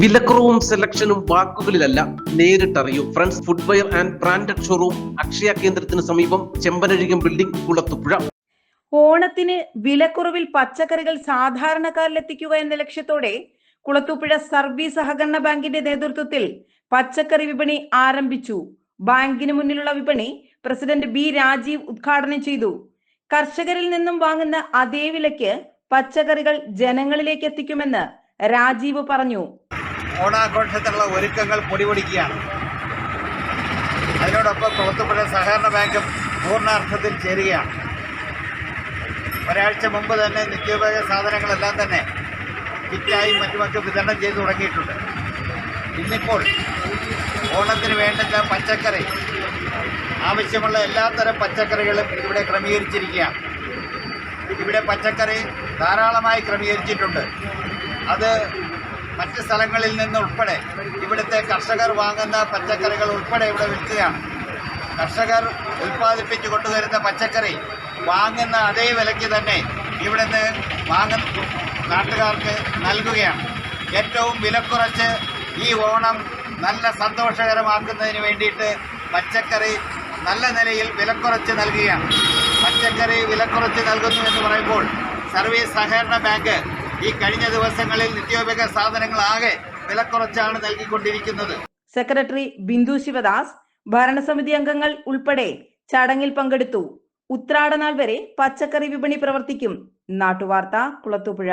വിലക്കുറവും സെലക്ഷനും വാക്കുകളിലല്ല നേരിട്ടറിയൂ. Friends footwear and branded showroom Akshaya കേന്ദ്രത്തിന് സമീപം ചെമ്പനഴികം ബിൽഡിംഗ് കുളത്തുപുഴ. ഓണത്തിന് വിലക്കുറവിൽ പച്ചക്കറികൾ സാധാരണക്കാരിലെത്തിക്കുക എന്ന ലക്ഷ്യത്തോടെ കുളത്തുപുഴ സർവീസ് സഹകരണ ബാങ്കിന്റെ നേതൃത്വത്തിൽ പച്ചക്കറി വിപണി ആരംഭിച്ചു. ബാങ്കിന് മുന്നിലുള്ള വിപണി പ്രസിഡന്റ് ബി രാജീവ് ഉദ്ഘാടനം ചെയ്തു. കർഷകരിൽ നിന്നും വാങ്ങുന്ന അതേ വിലയ്ക്ക് പച്ചക്കറികൾ ജനങ്ങളിലേക്ക് എത്തിക്കുമെന്ന് രാജീവ് പറഞ്ഞു. ഓണാഘോഷത്തിനുള്ള ഒരുക്കങ്ങൾ പൊടിപൊടിക്കുകയാണ്. അതിനോടൊപ്പം കുളത്തുപുഴ സഹകരണ ബാങ്കും പൂർണാർത്ഥത്തിൽ ചേരുകയാണ്. ഒരാഴ്ച മുമ്പ് തന്നെ നിത്യോപയോഗ സാധനങ്ങളെല്ലാം തന്നെ കിറ്റായി മറ്റുമൊക്കെ വിതരണം ചെയ്തു തുടങ്ങിയിട്ടുണ്ട്. ഇന്നിപ്പോൾ ഓണത്തിന് വേണ്ടുന്ന പച്ചക്കറി ആവശ്യമുള്ള എല്ലാത്തരം പച്ചക്കറികളും ഇവിടെ ക്രമീകരിച്ചിരിക്കുകയാണ്. ഇവിടെ പച്ചക്കറി ധാരാളമായി ക്രമീകരിച്ചിട്ടുണ്ട്. അത് മറ്റ് സ്ഥലങ്ങളിൽ നിന്ന് ഉൾപ്പെടെ ഇവിടുത്തെ കർഷകർ വാങ്ങുന്ന പച്ചക്കറികൾ ഉൾപ്പെടെ ഇവിടെ വിൽക്കുകയാണ്. കർഷകർ ഉൽപ്പാദിപ്പിച്ച് കൊണ്ടുവരുന്ന പച്ചക്കറി വാങ്ങുന്ന അതേ വിലയ്ക്ക് തന്നെ ഇവിടുന്ന് വാങ്ങുന്ന നാട്ടുകാർക്ക് നൽകുകയാണ്. ഏറ്റവും വിലക്കുറച്ച് ഈ ഓണം നല്ല സന്തോഷകരമാക്കുന്നതിന് വേണ്ടിയിട്ട് പച്ചക്കറി നല്ല നിലയിൽ വിലക്കുറച്ച് നൽകുകയാണ്. പച്ചക്കറി വിലക്കുറച്ച് നൽകുന്നു എന്ന് പറയുമ്പോൾ സർവീസ് സഹകരണ ബാങ്ക് ഈ കഴിഞ്ഞ ദിവസങ്ങളിൽ നിത്യോപയോഗ സാധനങ്ങളാകെ വിലക്കുറച്ചാണ് നൽകിക്കൊണ്ടിരിക്കുന്നത്. സെക്രട്ടറി ബിന്ദു ശിവദാസ് ഭരണസമിതി അംഗങ്ങൾ ഉൾപ്പെടെ ചടങ്ങിൽ പങ്കെടുത്തു. ഉത്രാടനാൾ വരെ പച്ചക്കറി വിപണി പ്രവർത്തിക്കും. നാട്ടുവാർത്ത കുളത്തൂപ്പുഴ.